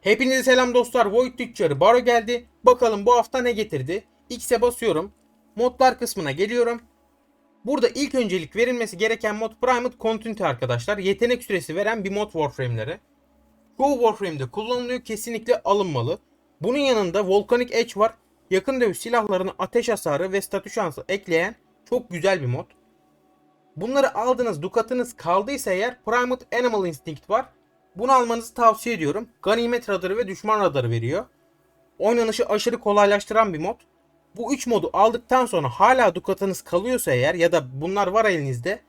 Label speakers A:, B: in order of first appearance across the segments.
A: Hepinize selam dostlar. Void Tüccarı Baro geldi. Bakalım bu hafta ne getirdi? X'e basıyorum. Modlar kısmına geliyorum. Burada ilk öncelik verilmesi gereken mod Private Continuity arkadaşlar. Yetenek süresi veren bir mod Warframe'leri. Çoğu Warframe'de kullanılıyor. Kesinlikle alınmalı. Bunun yanında Volcanic Edge var. Yakın dövüş silahlarına ateş hasarı ve statü şansı ekleyen çok güzel bir mod. Bunları aldınız, dukatınız kaldıysa eğer Primate Animal Instinct var. Bunu almanızı tavsiye ediyorum. Ganimet radarı ve düşman radarı veriyor. Oynanışı aşırı kolaylaştıran bir mod. Bu 3 modu aldıktan sonra hala dukatınız kalıyorsa eğer ya da bunlar var elinizde.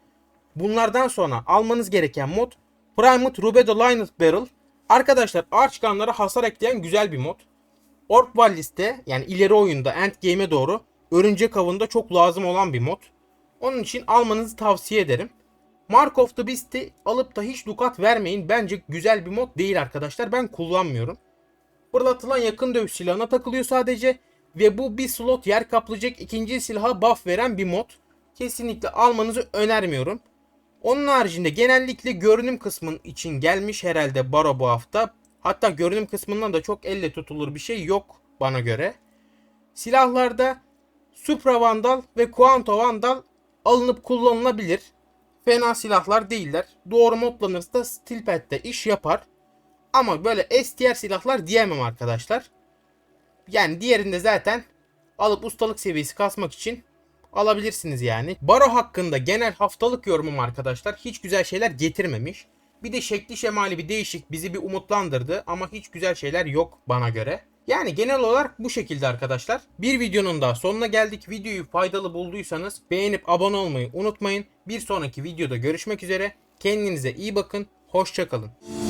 A: Bunlardan sonra almanız gereken mod Primate Rubedo Lined Barrel. Arkadaşlar Archgun'lara hasar ekleyen güzel bir mod. Orc Ballis'te yani ileri oyunda end game'e doğru örümcek avında çok lazım olan bir mod. Onun için almanızı tavsiye ederim. Mark of the Beast'i alıp da hiç dukat vermeyin. Bence güzel bir mod değil arkadaşlar. Ben kullanmıyorum. Fırlatılan yakın dövüş silahına takılıyor sadece. Ve bu bir slot yer kaplayacak ikinci silaha buff veren bir mod. Kesinlikle almanızı önermiyorum. Onun haricinde genellikle görünüm kısmın için gelmiş herhalde Baro bu hafta. Hatta görünüm kısmından da çok elle tutulur bir şey yok bana göre. Silahlarda Supra Vandal ve Quanto Vandal alınıp kullanılabilir. Fena silahlar değiller. Doğru modlanırsa Steelpad'de iş yapar. Ama böyle S silahlar diyemem arkadaşlar. Yani diğerinde zaten alıp ustalık seviyesi kasmak için alabilirsiniz yani. Baro hakkında genel haftalık yorumum arkadaşlar hiç güzel şeyler getirmemiş. Bir de şekli şemali bir değişik bizi bir umutlandırdı ama hiç güzel şeyler yok bana göre. Yani genel olarak bu şekilde arkadaşlar. Bir videonun daha sonuna geldik. Videoyu faydalı bulduysanız beğenip abone olmayı unutmayın. Bir sonraki videoda görüşmek üzere. Kendinize iyi bakın. Hoşçakalın.